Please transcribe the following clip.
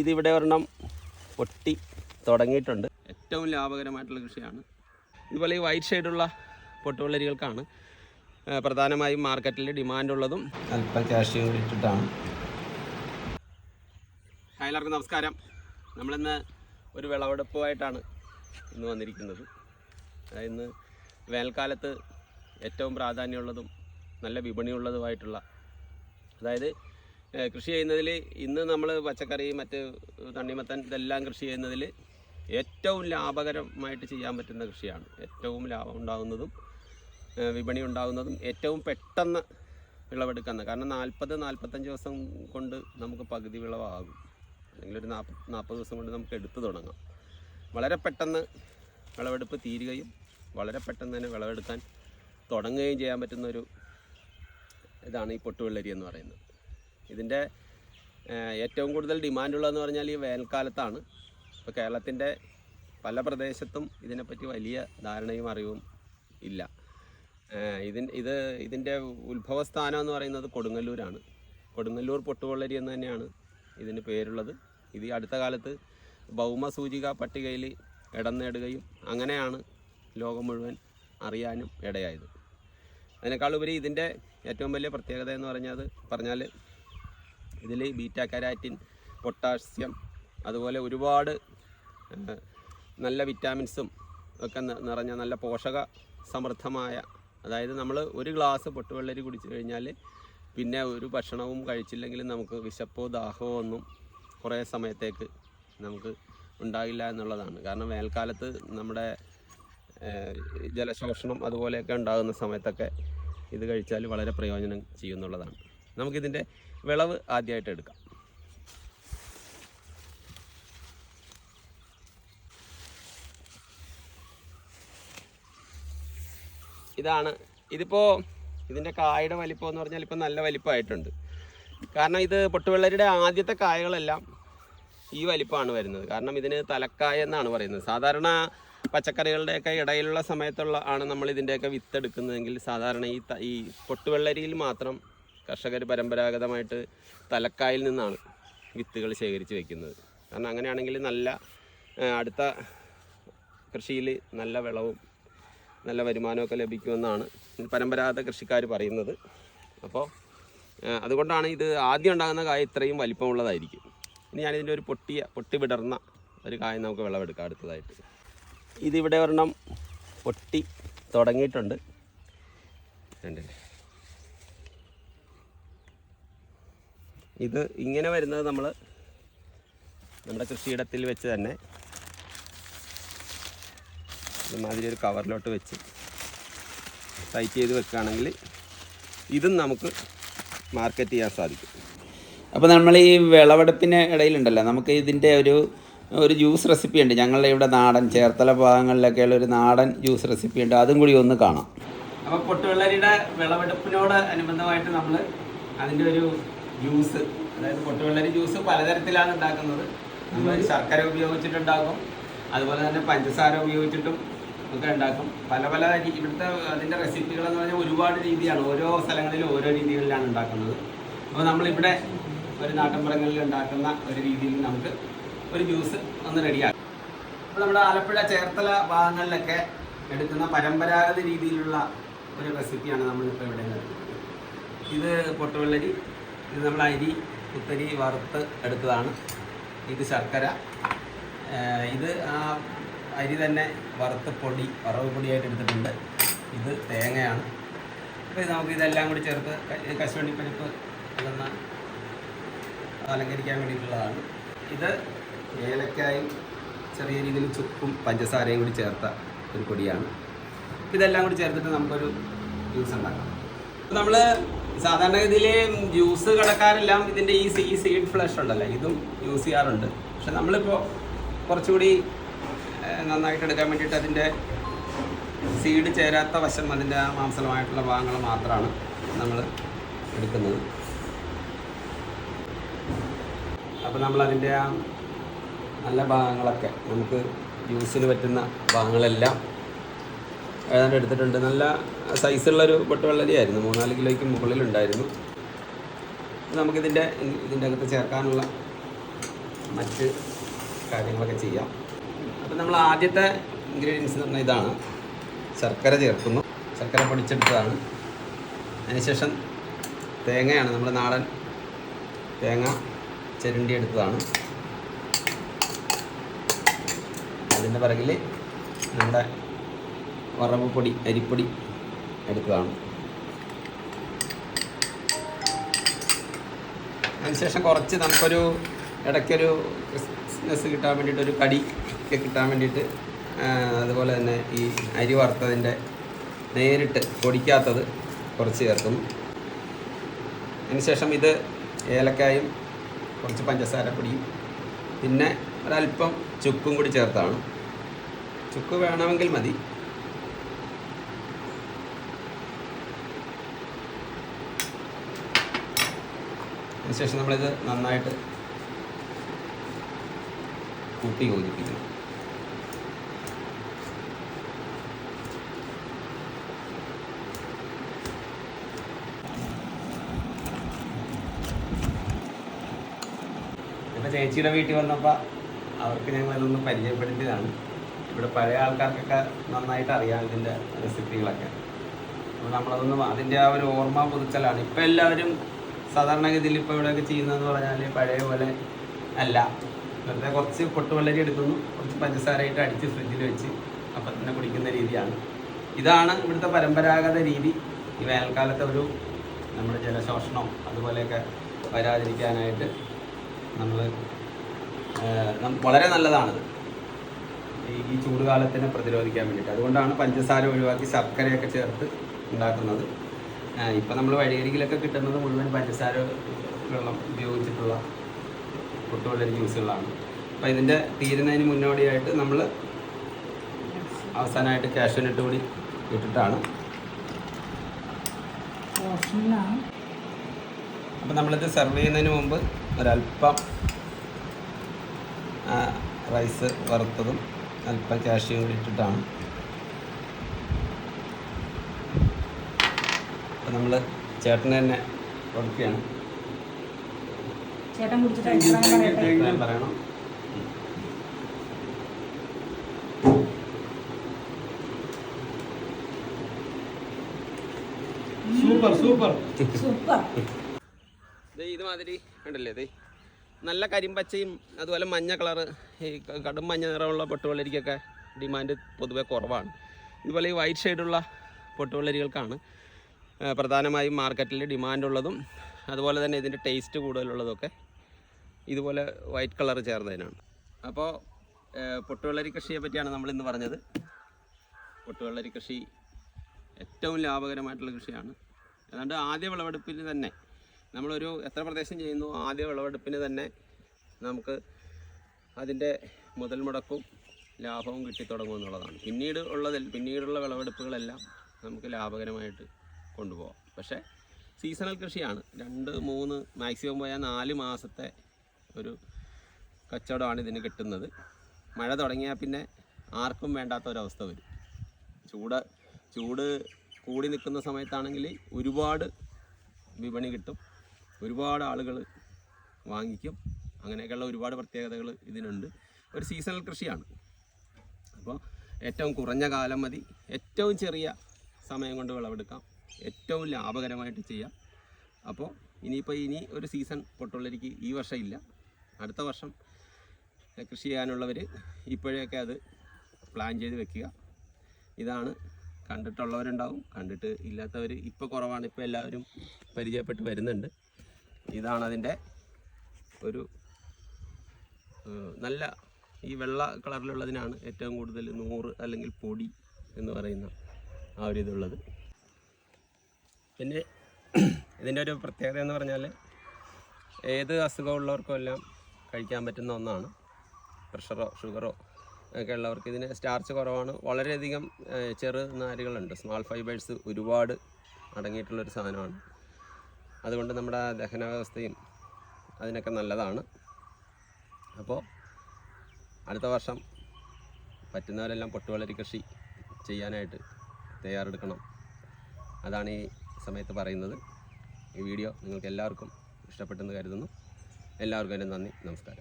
ഇതിവിടെ ഒരെണ്ണം പൊട്ടി തുടങ്ങിയിട്ടുണ്ട്. ഏറ്റവും ലാഭകരമായിട്ടുള്ള കൃഷിയാണ്. ഇതുപോലെ ഈ വൈറ്റ് ഷെയ്ഡുള്ള പൊട്ടുവെള്ളരികൾക്കാണ് പ്രധാനമായും മാർക്കറ്റിൽ ഡിമാൻഡ് ഉള്ളതും അല്പം ക്യാഷ് ഇട്ടിട്ടാണ്. ഹായ് എല്ലാവർക്കും നമസ്കാരം. നമ്മളിന്ന് ഒരു വിളവെടുപ്പുമായിട്ടാണ് ഇന്ന് വന്നിരിക്കുന്നത്. അതായത് ഇന്ന് വേനൽക്കാലത്ത് ഏറ്റവും പ്രാധാന്യമുള്ളതും നല്ല വിപണിയുള്ളതുമായിട്ടുള്ള അതായത് കൃഷി ചെയ്യുന്നതിൽ ഇന്ന് നമ്മൾ പച്ചക്കറി മറ്റ് തണ്ണിമത്തൻ ഇതെല്ലാം കൃഷി ചെയ്യുന്നതിൽ ഏറ്റവും ലാഭകരമായിട്ട് ചെയ്യാൻ പറ്റുന്ന കൃഷിയാണ്. ഏറ്റവും ലാഭം ഉണ്ടാകുന്നതും വിപണി ഉണ്ടാകുന്നതും ഏറ്റവും പെട്ടെന്ന് വിളവെടുക്കുന്ന. കാരണം നാൽപ്പത് നാൽപ്പത്തഞ്ച് ദിവസം കൊണ്ട് നമുക്ക് പകുതി വിളവാകും. അല്ലെങ്കിൽ ഒരു നാൽപ്പത് നാൽപ്പത് ദിവസം കൊണ്ട് നമുക്ക് എടുത്തു തുടങ്ങാം. വളരെ പെട്ടെന്ന് വിളവെടുപ്പ് തീരുകയും വളരെ പെട്ടെന്ന് തന്നെ വിളവെടുക്കാൻ തുടങ്ങുകയും ചെയ്യാൻ പറ്റുന്ന ഒരു ഇതാണ് ഈ പൊട്ടുവെള്ളരി എന്ന് പറയുന്നത്. ഇതിന്റെ ഏറ്റവും കൂടുതൽ ഡിമാൻഡുള്ളതെന്ന് പറഞ്ഞാൽ ഈ വേനൽക്കാലത്താണ്. ഇപ്പോൾ കേരളത്തിന്റെ പല പ്രദേശത്തും ഇതിനെപ്പറ്റി വലിയ ധാരണയും അറിവും ഇല്ല. ഇതിൻ ഇത് ഇതിന്റെ ഉത്ഭവസ്ഥാനം എന്ന് പറയുന്നത് കൊടുങ്ങല്ലൂരാണ്. കൊടുങ്ങല്ലൂർ പൊട്ടുപൊള്ളരി എന്ന് തന്നെയാണ് ഇതിന് പേരുള്ളത്. ഇത് ഈ അടുത്ത കാലത്ത് ഭൗമസൂചിക പട്ടികയിൽ ഇടം നേടുകയും അങ്ങനെയാണ് ലോകം മുഴുവൻ അറിയാനും ഇടയായത്. അതിനേക്കാളുപരി ഇതിന്റെ ഏറ്റവും വലിയ പ്രത്യേകത എന്ന് പറഞ്ഞത് പറഞ്ഞാൽ ഇതിൽ ബീറ്റ കരാറ്റിൻ പൊട്ടാസ്യം അതുപോലെ ഒരുപാട് നല്ല വിറ്റാമിൻസും ഒക്കെ നിറഞ്ഞ നല്ല പോഷക സമൃദ്ധമായ അതായത് നമ്മൾ ഒരു ഗ്ലാസ് പൊട്ടുവെള്ളരി കുടിച്ചു കഴിഞ്ഞാൽ പിന്നെ ഒരു ഭക്ഷണവും കഴിച്ചില്ലെങ്കിൽ നമുക്ക് വിശപ്പോ ദാഹമോ ഒന്നും കുറേ സമയത്തേക്ക് നമുക്ക് ഉണ്ടാകില്ല എന്നുള്ളതാണ്. കാരണം വേനൽക്കാലത്ത് നമ്മുടെ ജലശോഷണം അതുപോലെയൊക്കെ ഉണ്ടാകുന്ന സമയത്തൊക്കെ ഇത് കഴിച്ചാൽ വളരെ പ്രയോജനം ചെയ്യുന്നുള്ളതാണ്. നമുക്കിതിന്റെ വിളവ് ആദ്യമായിട്ട് എടുക്കാം. ഇതാണ് ഇതിപ്പോൾ ഇതിന്റെ കായയുടെ വലിപ്പം എന്ന് പറഞ്ഞാൽ ഇപ്പം നല്ല വലിപ്പമായിട്ടുണ്ട്. കാരണം ഇത് പൊട്ടുവെള്ളരിയുടെ ആദ്യത്തെ കായകളെല്ലാം ഈ വലിപ്പമാണ് വരുന്നത്. കാരണം ഇതിന് തലക്കായ എന്നാണ് പറയുന്നത്. സാധാരണ പച്ചക്കറികളുടെയൊക്കെ ഇടയിലുള്ള സമയത്തുള്ള ആണ് നമ്മൾ ഇതിന്റെയൊക്കെ വിത്തെടുക്കുന്നതെങ്കിൽ സാധാരണ ഈ ഈ പൊട്ടുവെള്ളരിയിൽ മാത്രം കർഷകർ പരമ്പരാഗതമായിട്ട് തലക്കായിൽ നിന്നാണ് വിത്തുകൾ ശേഖരിച്ച് വെക്കുന്നത്. കാരണം അങ്ങനെയാണെങ്കിൽ നല്ല അടുത്ത കൃഷിയിൽ നല്ല വിളവും നല്ല വരുമാനമൊക്കെ ലഭിക്കുമെന്നാണ് പരമ്പരാഗത കൃഷിക്കാർ പറയുന്നത്. അപ്പോൾ അതുകൊണ്ടാണ് ഇത് ആദ്യം ഉണ്ടാകുന്ന കായ ഇത്രയും വലിപ്പമുള്ളതായിരിക്കും. ഇനി ഞാനിതിന്റെ ഒരു പൊട്ടിയ പൊട്ടി വിടർന്ന ഒരു കായ നമുക്ക് വിളവെടുക്കാം അടുത്തതായിട്ട്. ഇതിവിടെ ഒരെണ്ണം പൊട്ടി തുടങ്ങിയിട്ടുണ്ട്. കണ്ടില്ലേ? ഇത് ഇങ്ങനെ വരുന്നത് നമ്മൾ നമ്മുടെ കൃഷിയിടത്തിൽ വെച്ച് തന്നെ ഇമാതിരി ഒരു കവറിലോട്ട് വെച്ച് ടൈറ്റ് ചെയ്ത് വെക്കുകയാണെങ്കിൽ ഇതും നമുക്ക് മാർക്കറ്റ് ചെയ്യാൻ സാധിക്കും. അപ്പോൾ നമ്മൾ ഈ വിളവെടുപ്പിന് ഇടയിലുണ്ടല്ലോ നമുക്ക് ഇതിന്റെ ഒരു ഒരു ജ്യൂസ് റെസിപ്പി ഉണ്ട്. ഞങ്ങളുടെ ഇവിടെ നാടൻ ചേർത്തല ഭാഗങ്ങളിലൊക്കെയുള്ള ഒരു നാടൻ ജ്യൂസ് റെസിപ്പി ഉണ്ട്. അതും കൂടി ഒന്ന് കാണാം. അപ്പോൾ പൊട്ടുവെള്ളരിയുടെ വിളവെടുപ്പിനോട് അനുബന്ധമായിട്ട് നമ്മൾ അതിന്റെ ഒരു ജ്യൂസ് അതായത് പൊട്ടുവെള്ളരി ജ്യൂസ് പലതരത്തിലാണ് ഉണ്ടാക്കുന്നത്. നമ്മൾ ശർക്കര ഉപയോഗിച്ചിട്ടുണ്ടാക്കും അതുപോലെ തന്നെ പഞ്ചസാര ഉപയോഗിച്ചിട്ടും ഒക്കെ ഉണ്ടാക്കും. പല പല ഇവിടുത്തെ അതിന്റെ റെസിപ്പികൾ എന്ന് പറഞ്ഞാൽ ഒരുപാട് രീതിയാണ്. ഓരോ സ്ഥലങ്ങളിലും ഓരോ രീതികളിലാണ് ഉണ്ടാക്കുന്നത്. അപ്പോൾ നമ്മളിവിടെ ഒരു നാട്ടിൻപുറങ്ങളിൽ ഉണ്ടാക്കുന്ന ഒരു രീതിയിൽ നമുക്ക് ഒരു ജ്യൂസ് ഒന്ന് റെഡിയാക്കാം അപ്പോൾ നമ്മുടെ ആലപ്പുഴ ചേർത്തല ഭാഗങ്ങളിലൊക്കെ എടുക്കുന്ന പരമ്പരാഗത രീതിയിലുള്ള ഒരു റെസിപ്പിയാണ് നമ്മളിപ്പോൾ ഇവിടെ ഇത് പൊട്ടുവെള്ളരി ഇത് നമ്മൾ അരി കുത്തരി വറുത്ത് എടുത്തതാണ്. ഇത് ശർക്കര. ഇത് ആ അരി തന്നെ വറുത്ത പൊടി വറവ് പൊടിയായിട്ട് എടുത്തിട്ടുണ്ട്. ഇത് തേങ്ങയാണ്. അപ്പോൾ നമുക്ക് ഇതെല്ലാം കൂടി ചേർത്ത് കശുവണ്ടി പരിപ്പ് എന്ന അലങ്കരിക്കാൻ വേണ്ടിയിട്ടുള്ളതാണ്. ഇത് ഏലക്കായും ചെറിയ രീതിയിൽ ചുക്കും പഞ്ചസാരയും കൂടി ചേർത്ത ഒരു പൊടിയാണ്. ഇതെല്ലാം കൂടി ചേർത്തിട്ട് നമുക്കൊരു ജ്യൂസ് ഉണ്ടാക്കാം. നമ്മൾ സാധാരണഗതിയിൽ ജ്യൂസ് കടക്കാരെല്ലാം ഇതിന്റെ ഈ സീ സീഡ് ഫ്ലഷ് ഉണ്ടല്ലോ. ഇതും യൂസ് ചെയ്യാറുണ്ട്. പക്ഷെ നമ്മളിപ്പോ കുറച്ചുകൂടി നന്നായിട്ട് എടുക്കാൻ വേണ്ടിയിട്ട് അതിന്റെ സീഡ് ചേരാത്ത വശം അതിന്റെ മാംസലമായിട്ടുള്ള ഭാഗങ്ങൾ മാത്രമാണ് നമ്മൾ എടുക്കുന്നത്. അപ്പോൾ അതിന്റെ ആ നല്ല ഭാഗങ്ങളൊക്കെ നമുക്ക് ജ്യൂസിന് പറ്റുന്ന ഭാഗങ്ങളെല്ലാം ഏതാണ്ട് എടുത്തിട്ടുണ്ട്. നല്ല സൈസുള്ളൊരു പൊട്ടുവെള്ളരിയായിരുന്നു മൂന്നാൽ കിലോയ്ക്ക് മുകളിലുണ്ടായിരുന്നു. നമുക്കിതിന്റെ ഇതിന്റെ അകത്ത് ചേർക്കാനുള്ള മറ്റ് കാര്യങ്ങളൊക്കെ ചെയ്യാം. അപ്പം നമ്മൾ ആദ്യത്തെ ഇൻഗ്രീഡിയൻസ് എന്ന് പറഞ്ഞാൽ ഇതാണ്. ശർക്കര ചേർക്കുന്നു. ശർക്കര പൊടിച്ചെടുത്തതാണ്. അതിനുശേഷം തേങ്ങയാണ് നമ്മുടെ നാടൻ തേങ്ങ ചെരുണ്ടി എടുത്തതാണ്. അതിന്റെ പിറകിൽ നമ്മുടെ വറവ് പൊടി അരിപ്പൊടി എടുത്തതാണ്. അതിനുശേഷം കുറച്ച് നമുക്കൊരു ഇടയ്ക്കൊരു ക്രിസ്മസ് കിട്ടാൻ വേണ്ടിയിട്ട് ഒരു കടി ഒക്കെ കിട്ടാൻ വേണ്ടിയിട്ട് അതുപോലെ തന്നെ ഈ അരി വറുത്തതിന്റെ നേരിട്ട് പൊടിക്കാത്തത് കുറച്ച് ചേർക്കുന്നു. അതിനുശേഷം ഇത് ഏലക്കായും കുറച്ച് പഞ്ചസാരപ്പൊടിയും പിന്നെ ഒരല്പം ചുക്കും കൂടി ചേർത്താണ്. ചുക്ക് വേണമെങ്കിൽ മതി. അതിനുശേഷം നമ്മളിത് നന്നായിട്ട് കൂട്ടി യോജിപ്പിക്കണം ചേച്ചിയുടെ വീട്ടിൽ വന്നപ്പോൾ അവർക്ക് ഞങ്ങൾ ഇതൊന്ന് പരിചയപ്പെടുത്തിയതാണ്. ഇവിടെ പഴയ ആൾക്കാർക്കൊക്കെ നന്നായിട്ട് അറിയാം ഇതിന്റെ റെസിപ്പികളൊക്കെ അപ്പോൾ നമ്മളതൊന്ന് അതിന്റെ ആ ഒരു ഓർമ്മ പുതുക്കലാണ്. ഇപ്പോൾ എല്ലാവരും സാധാരണഗതിയിൽ ഇപ്പോൾ ഇവിടെയൊക്കെ ചെയ്യുന്നതെന്ന് പറഞ്ഞാൽ പഴയ പോലെ അല്ല. വെറുതെ കുറച്ച് പൊട്ടുവെള്ളരി എടുക്കുന്നു. കുറച്ച് പഞ്ചസാരയിട്ട് അടിച്ച് ഫ്രിഡ്ജിൽ വെച്ച് അപ്പം തന്നെ കുടിക്കുന്ന രീതിയാണ്. ഇതാണ് ഇവിടുത്തെ പരമ്പരാഗത രീതി. ഈ വേനൽക്കാലത്തെ ഒരു നമ്മുടെ ജലശോഷണം അതുപോലെയൊക്കെ വരാതിരിക്കാനായിട്ട് നമ്മൾ വളരെ നല്ലതാണിത്. ഈ ചൂടുകാലത്തിനെ പ്രതിരോധിക്കാൻ വേണ്ടിയിട്ട്. അതുകൊണ്ടാണ് പഞ്ചസാര ഒഴിവാക്കി ശർക്കരയൊക്കെ ചേർത്ത് ഉണ്ടാക്കുന്നത്. ഇപ്പം നമ്മൾ വഴിയരികിലൊക്കെ കിട്ടുന്നത് മുഴുവൻ പഞ്ചസാര വെള്ളം ഉപയോഗിച്ചിട്ടുള്ള പൊട്ടുവെള്ളരി ജ്യൂസുകളാണ്. അപ്പോൾ ഇതിന്റെ തീരുന്നതിന് മുന്നോടിയായിട്ട് നമ്മൾ അവസാനമായിട്ട് കാഷ്യൂനട്ട് കൂടി ഇട്ടിട്ടാണ്. അപ്പം നമ്മളിത് സെർവ് ചെയ്യുന്നതിന് മുമ്പ് ഒരല്പം റൈസ് വറുത്തതും അല്പം ക്യാഷ് കൂടി ഇട്ടിട്ടാണ്. അപ്പോൾ നമ്മൾ ചേട്ടൻ തന്നെ കൊടുക്കുകയാണ്. ചേട്ടൻ കുടിച്ചിട്ട് അഭിപ്രായം പറയണം. Super super. സൂപ്പർ. ദേ ഇതുമാതിരി ഉണ്ടല്ലേ ദേ നല്ല കരിമ്പച്ചയും അതുപോലെ മഞ്ഞ കളറ് ഈ കടും മഞ്ഞ നിറമുള്ള പൊട്ടുവെള്ളരിക്കൊക്കെ ഡിമാൻഡ് പൊതുവെ കുറവാണ്. ഇതുപോലെ ഈ വൈറ്റ് ഷെയ്ഡുള്ള പൊട്ടുവെള്ളരികൾക്കാണ് പ്രധാനമായും മാർക്കറ്റിൽ ഡിമാൻഡുള്ളതും അതുപോലെ തന്നെ ഇതിന്റെ ടേസ്റ്റ് കൂടുതലുള്ളതൊക്കെ ഇതുപോലെ വൈറ്റ് കളർ ചേർന്നതിനാണ്. അപ്പോൾ പൊട്ടുവെള്ളരി കൃഷിയെ പറ്റിയാണ് നമ്മൾ ഇന്ന് പറഞ്ഞത്. പൊട്ടുവെള്ളരി കൃഷി ഏറ്റവും ലാഭകരമായിട്ടുള്ള കൃഷിയാണ്. അതുകൊണ്ട് ആദ്യ വിളവെടുപ്പിന് തന്നെ നമ്മളൊരു എത്ര പ്രദേശം ചെയ്യുന്നു ആദ്യ വിളവെടുപ്പിന് തന്നെ നമുക്ക് അതിന്റെ മുതൽ മുടക്കും ലാഭവും കിട്ടിത്തുടങ്ങും എന്നുള്ളതാണ്. പിന്നീട് ഉള്ളതിൽ പിന്നീടുള്ള വിളവെടുപ്പുകളെല്ലാം നമുക്ക് ലാഭകരമായിട്ട് കൊണ്ടുപോകാം പക്ഷേ സീസണൽ കൃഷിയാണ്. രണ്ട് മൂന്ന് മാക്സിമം പോയാൽ നാല് മാസത്തെ ഒരു കച്ചവടമാണ് ഇതിന് കിട്ടുന്നത്. മഴ തുടങ്ങിയാൽ പിന്നെ ആർക്കും വേണ്ടാത്ത ഒരവസ്ഥ വരും. ചൂട് ചൂട് കൂടി നിൽക്കുന്ന സമയത്താണെങ്കിൽ ഒരുപാട് വിപണി കിട്ടും. ഒരുപാട് ആളുകൾ വാങ്ങിക്കും. അങ്ങനെയൊക്കെയുള്ള ഒരുപാട് പ്രത്യേകതകൾ ഇതിനുണ്ട്. ഒരു സീസണൽ കൃഷിയാണ്. അപ്പോൾ ഏറ്റവും കുറഞ്ഞ കാലം മതി. ഏറ്റവും ചെറിയ സമയം കൊണ്ട് വിളവെടുക്കാം. ഏറ്റവും ലാഭകരമായിട്ട് ചെയ്യാം. അപ്പോൾ ഇനിയിപ്പോൾ ഇനി ഒരു സീസൺ പൊട്ടുള്ളരിക്ക് ഈ വർഷം ഇല്ല. അടുത്ത വർഷം കൃഷി ചെയ്യാനുള്ളവർ ഇപ്പോഴൊക്കെ അത് പ്ലാൻ ചെയ്ത് വെക്കുക. ഇതാണ് കണ്ടിട്ടുള്ളവരുണ്ടാവും. കണ്ടിട്ട് ഇല്ലാത്തവർ ഇപ്പോൾ കുറവാണ്. ഇപ്പോൾ എല്ലാവരും പരിചയപ്പെട്ട് വരുന്നുണ്ട്. ഇതാണ് അതിന്റെ ഒരു നല്ല ഈ വെള്ള കളറിലുള്ളതിനാണ് ഏറ്റവും കൂടുതൽ നൂറ് അല്ലെങ്കിൽ പൊടി എന്ന് പറയുന്ന ആ ഒരു ഇതുള്ളത്. പിന്നെ ഇതിന്റെ ഒരു പ്രത്യേകത എന്ന് പറഞ്ഞാൽ ഏത് അസുഖമുള്ളവർക്കും എല്ലാം കഴിക്കാൻ പറ്റുന്ന ഒന്നാണ്. പ്രഷറോ ഷുഗറോ ഒക്കെ ഉള്ളവർക്ക് ഇതിന് സ്റ്റാർച്ച് കുറവാണ്. വളരെയധികം ചെറു നാരുകളുണ്ട്. സ്മാൾ ഫൈബേഴ്സ് ഒരുപാട് അടങ്ങിയിട്ടുള്ളൊരു സാധനമാണ്. അതുകൊണ്ട് നമ്മുടെ ദഹന വ്യവസ്ഥയും അതിനൊക്കെ നല്ലതാണ്. അപ്പോൾ അടുത്ത വർഷം പറ്റുന്നവരെല്ലാം പൊട്ടുവളരി കൃഷി ചെയ്യാനായിട്ട് തയ്യാറെടുക്കണം. അതാണ് ഈ സമയത്ത് പറയുന്നത്. ഈ വീഡിയോ നിങ്ങൾക്ക് എല്ലാവർക്കും ഇഷ്ടപ്പെട്ടെന്ന് കരുതുന്നു. എല്ലാവർക്കും നന്ദി. നമസ്കാരം.